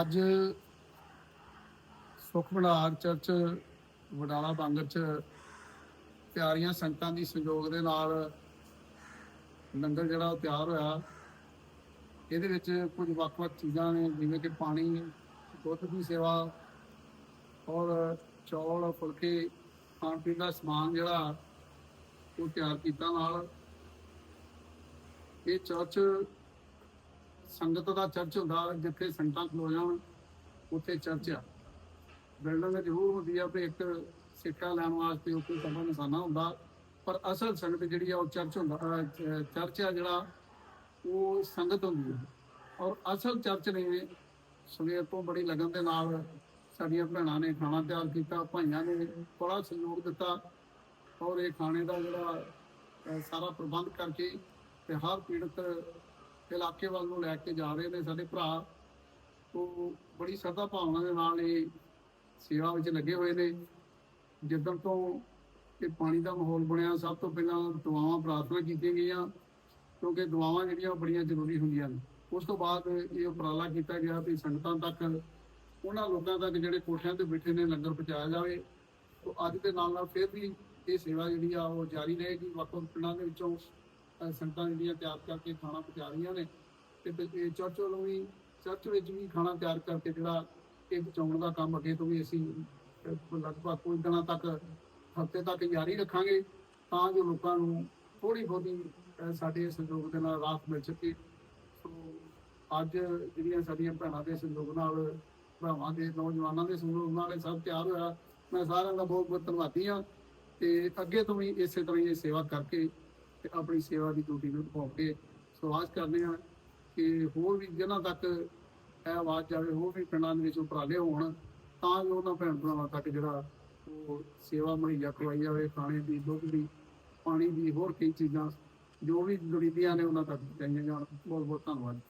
ਅੱਜ ਸੁਖ ਬਨਾਰ ਚਰਚ, ਵਡਾਲਾ ਬਾਂਗਰ ਚ ਪਿਆਰੀਆਂ ਸੰਗਤਾਂ ਦੀ ਸੰਯੋਗ ਦੇ ਨਾਲ ਲੰਗਰ ਜਿਹੜਾ ਉਹ ਤਿਆਰ ਹੋਇਆ। ਇਹਦੇ ਵਿੱਚ ਕੁਝ ਵੱਖ-ਵੱਖ ਚੀਜ਼ਾਂ ਨੇ, ਜਿਵੇਂ ਕਿ ਪਾਣੀ, ਦੁੱਧ ਦੀ ਸੇਵਾ ਔਰ ਚੌਲ, ਫੁਲਕੇ ਖਾਣ ਪੀਣ ਦਾ ਸਮਾਨ ਜਿਹੜਾ ਉਹ ਤਿਆਰ ਕੀਤਾ ਨਾਲ। ਇਹ ਚਰਚ ਸੰਗਤ ਦਾ ਚਰਚ ਹੁੰਦਾ, ਜਿੱਥੇ ਸੰਗਤਾਂ ਖਲੋ ਜਾਣ ਉੱਥੇ ਚਰਚ ਆ। ਬਿਲਡਿੰਗ ਜ਼ਰੂਰ ਹੁੰਦੀ ਆ ਵੀ ਇੱਕ ਸਿੱਕਾ ਲੈਣ ਵਾਸਤੇ ਉੱਥੇ ਸਭਾ ਨਿਸ਼ਾਨਾ ਹੁੰਦਾ, ਪਰ ਅਸਲ ਸੰਗਤ ਜਿਹੜੀ ਆ ਉਹ ਚਰਚ ਹੁੰਦਾ ਚਰਚ ਆ ਜਿਹੜਾ, ਉਹ ਸੰਗਤ ਹੁੰਦੀ ਹੈ ਔਰ ਅਸਲ ਚਰਚ ਨੇ ਸਵੇਰ ਤੋਂ ਬੜੀ ਲਗਨ ਦੇ ਨਾਲ ਸਾਡੀਆਂ ਭੈਣਾਂ ਨੇ ਖਾਣਾ ਤਿਆਰ ਕੀਤਾ, ਭਾਈਆਂ ਨੇ ਬੜਾ ਸਹਿਯੋਗ ਦਿੱਤਾ, ਔਰ ਇਹ ਖਾਣੇ ਦਾ ਜਿਹੜਾ ਸਾਰਾ ਪ੍ਰਬੰਧ ਕਰਕੇ ਤੇ ਹਰ ਪੀੜਤ ਇਲਾਕੇ ਵੱਲ ਨੂੰ ਲੈ ਕੇ ਜਾ ਰਹੇ ਨੇ ਸਾਡੇ ਭਰਾ। ਉਹ ਬੜੀ ਸ਼ਰਧਾ ਭਾਵਨਾ ਦੇ ਨਾਲ ਇਹ ਸੇਵਾ ਵਿੱਚ ਲੱਗੇ ਹੋਏ ਨੇ। ਜਿੱਦਣ ਤੋਂ ਇਹ ਪਾਣੀ ਦਾ ਮਾਹੌਲ ਬਣਿਆ, ਸਭ ਤੋਂ ਪਹਿਲਾਂ ਦੁਆਵਾਂ ਪ੍ਰਾਰਥਨਾ ਕੀਤੀਆਂ ਗਈਆਂ, ਕਿਉਂਕਿ ਦੁਆਵਾਂ ਜਿਹੜੀਆਂ ਉਹ ਬੜੀਆਂ ਜ਼ਰੂਰੀ ਹੁੰਦੀਆਂ ਨੇ। ਉਸ ਤੋਂ ਬਾਅਦ ਇਹ ਉਪਰਾਲਾ ਕੀਤਾ ਗਿਆ ਵੀ ਸੰਗਤਾਂ ਤੱਕ, ਉਹਨਾਂ ਲੋਕਾਂ ਤੱਕ ਜਿਹੜੇ ਕੋਠਿਆਂ ਤੇ ਬੈਠੇ ਨੇ, ਲੰਗਰ ਪਹੁੰਚਾਇਆ ਜਾਵੇ। ਤੋਂ ਅੱਜ ਦੇ ਨਾਲ ਨਾਲ ਫਿਰ ਵੀ ਇਹ ਸੇਵਾ ਜਿਹੜੀ ਆ ਉਹ ਜਾਰੀ ਰਹੇਗੀ। ਵੱਖ ਵੱਖ ਪਿੰਡਾਂ ਦੇ ਵਿੱਚੋਂ ਸੰਗਤਾਂ ਜਿਹੜੀਆਂ ਤਿਆਰ ਕਰਕੇ ਖਾਣਾ ਪਹੁੰਚਾ ਰਹੀਆਂ ਨੇ ਤੇ ਇਹ ਚਰਚ ਵੱਲੋਂ ਵੀ, ਚਰਚ ਵਿੱਚ ਵੀ ਖਾਣਾ ਤਿਆਰ ਕਰਕੇ ਜਿਹੜਾ ਇਹ ਪਹੁੰਚਾਉਣ ਦਾ ਕੰਮ ਅੱਗੇ ਤੋਂ ਵੀ ਅਸੀਂ ਲਗਭਗ ਕੁਝ ਦਿਨਾਂ ਤੱਕ, ਹਫ਼ਤੇ ਤੱਕ ਜਾਰੀ ਰੱਖਾਂਗੇ ਤਾਂ ਜੋ ਲੋਕਾਂ ਨੂੰ ਥੋੜੀ ਬਹੁਤੀ ਸਾਡੇ ਸਹਿਯੋਗ ਦੇ ਨਾਲ ਰਾਹਤ ਮਿਲ ਸਕੇ। ਸੋ ਅੱਜ ਜਿਹੜੀਆਂ ਸਾਡੀਆਂ ਭੈਣਾਂ ਦੇ ਸਹਿਯੋਗ ਨਾਲ ਭਰਾਵਾਂ ਦੇ, ਨੌਜਵਾਨਾਂ ਦੇ ਸਹਿਯੋਗ ਨਾਲ ਇਹ ਸਭ ਤਿਆਰ ਹੋਇਆ, ਮੈਂ ਸਾਰਿਆਂ ਦਾ ਬਹੁਤ ਬਹੁਤ ਧੰਨਵਾਦੀ ਹਾਂ ਤੇ ਅੱਗੇ ਤੋਂ ਵੀ ਇਸੇ ਤਰ੍ਹਾਂ ਹੀ ਇਹ ਸੇਵਾ ਕਰਕੇ ਤੇ ਆਪਣੀ ਸੇਵਾ ਦੀ ਡਿਊਟੀ ਨੂੰ ਨਿਭਾਉ ਕੇ ਸਵਾਸ ਕਰਦੇ ਹਾਂ ਕਿ ਹੋਰ ਵੀ ਜਿਨ੍ਹਾਂ ਤੱਕ ਇਹ ਆਵਾਜ਼ ਜਾਵੇ, ਹੋਰ ਵੀ ਪਿੰਡਾਂ ਦੇ ਵਿੱਚ ਉਪਰਾਲੇ ਹੋਣ, ਤਾਂ ਜੋ ਉਹਨਾਂ ਭੈਣ ਭਰਾਵਾਂ ਤੱਕ ਜਿਹੜਾ ਉਹ ਸੇਵਾ ਮੁਹੱਈਆ ਕਰਵਾਈ ਜਾਵੇ, ਖਾਣੇ ਦੀ, ਦੁੱਧ ਦੀ, ਪਾਣੀ ਦੀ, ਹੋਰ ਕਈ ਚੀਜ਼ਾਂ ਜੋ ਵੀ ਲੋੜੀਂਦੀਆਂ ਨੇ ਉਹਨਾਂ ਤੱਕ ਪਹੁੰਚਾਈਆਂ ਜਾਣ। ਬਹੁਤ ਬਹੁਤ ਧੰਨਵਾਦ।